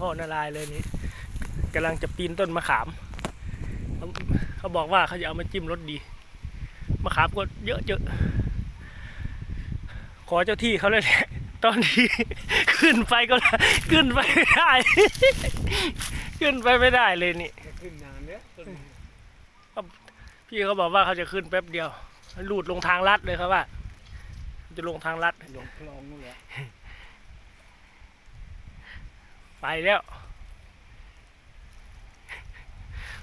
พ่อนารายเลยนี่กำลังจะปีนต้นมะขามเขาเขาบอกว่าเขาจะเอามาจิ้มรสดี มะขามก็เยอะเยอะขอเจ้าที่เขาเลยแหละตอนที่ขึ้นไปก็ขึ้นไปไม่ได้ ขึ้นไปไม่ได้เลยนี่ขึ้นนานเนี่ยพี่เขาบอกว่าเขาจะขึ้นแป๊บเดียวลูดลงทางลัดเลยครับว่า จะลงทางลัดลงคลองนู่นแหละ ไปแล้ว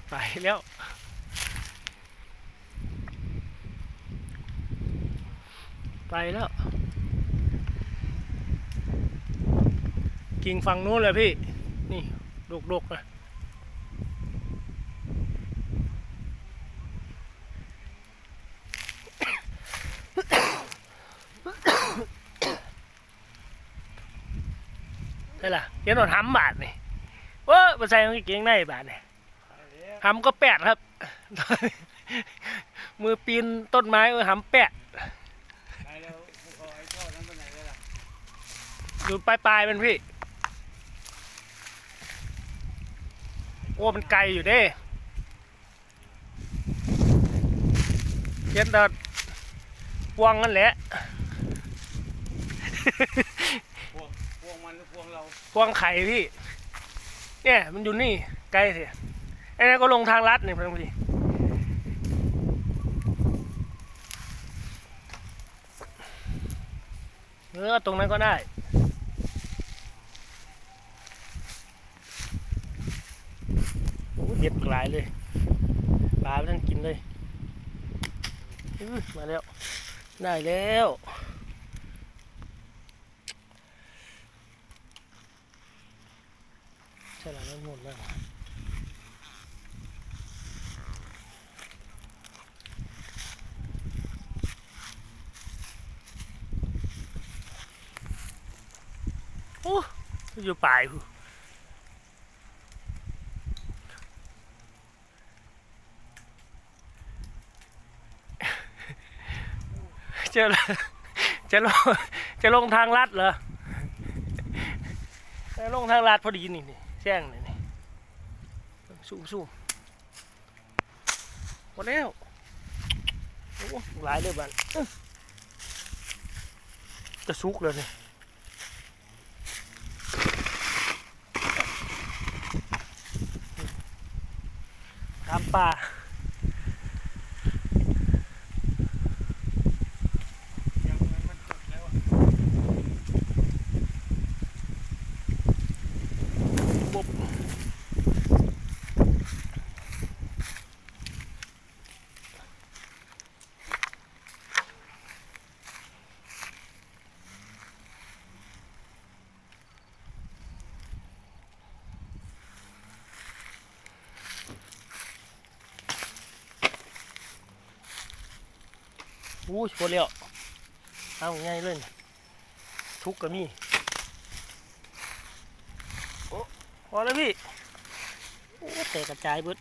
ไปแล้วไปแล้ว กิ่งฝั่งนู้นเลยพี่ นี่ดกๆนะ ใช่ล่ะเดี๋ยวหนอนหำบาทนี่เว้อมาใส่กางเกงในบาทนี่หำก็แปดครับ มือปีนต้นไม้เออหำแปดไปแล้วพวกเขาไอ้ท่อนั้นไปไหนเลยล่ะอยู่ปลายปลายๆมันพี่โอ้มันไกลอยู่เด้เขียนแต่พวงนั่นแหละพวงพ วงมันหรือพวงเราพวงไข่พี่ เนี่ยมันอยู่นี่ไกลสิไอ้นั่นก็ลงทางลัดเนี่ยพอดีเออตรงนั้นก็ได้โอ้เด็ดหลายเลยปลาไม่ต้องกินเลยมาแล้ว ได้แล้ว ใช่แล้วไม่หมดแล้วโอ้อยู่ป่ายจะจะลงจะลงทางลัดเหรอจะลงทางลัดพอดีนี่นี่ แจ้งเลยนี่สู้สู้หมดแล้วโอ้หลายเลยบ้านจะสุกเลยนี่ตามป่า ยังมันมันจดแล้วอะ บบ อู้ชวนแล้วเอาง่ายเลยนี่ทุกข์ก็มีโอ้พอแล้วพี่โอ้แตกกระจายเบิด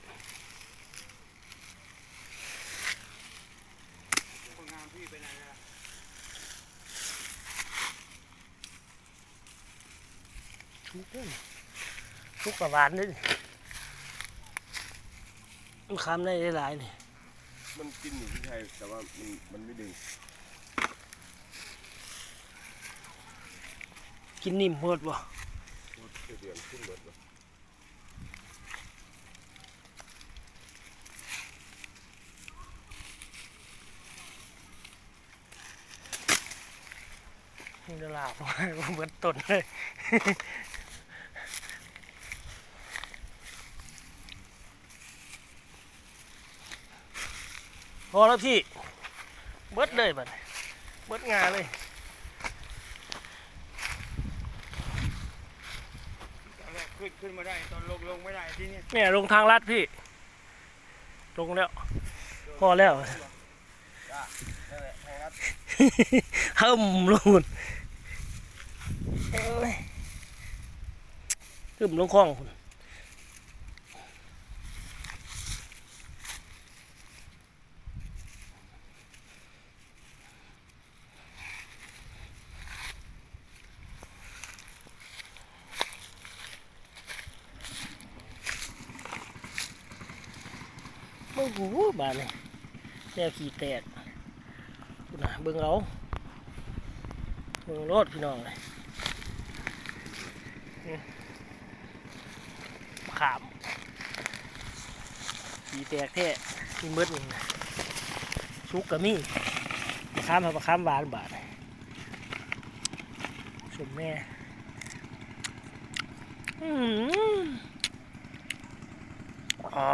ทุกเด้อทุกกับหวานเลยมันคำได้หลายๆนี่ มันกินอยู่ที่ไทยแต่ว่ามันมันไม่ดึงกินนิ่มหมดบ่เดือนขึ้นหมดเลยนี่เดลาบเหมือนต้นเลย พอแล้วพี่เบิดเลยบัดนี้เบิดงาเลยตอนแรกขึ้นขึ้นมาได้ตอนลงลงไม่ได้ที่นี่เนี่ยลงทางลัดพี่ ลงแล้วพอแล้วนั่นแหละทางรัดเฮิมลงหุ่นเอ้ยเฮิมลงคลองหุ่น โอ้โหบานนี่แนวขี่แตกพูดนะเบิ่งเอาเบิ่งรถพี่น้องเลยขามขี่แตกแท้มีมืดนี่ชุกกะมี่มะขามมะขามหวานบาดสมแม่อืมอ๋อ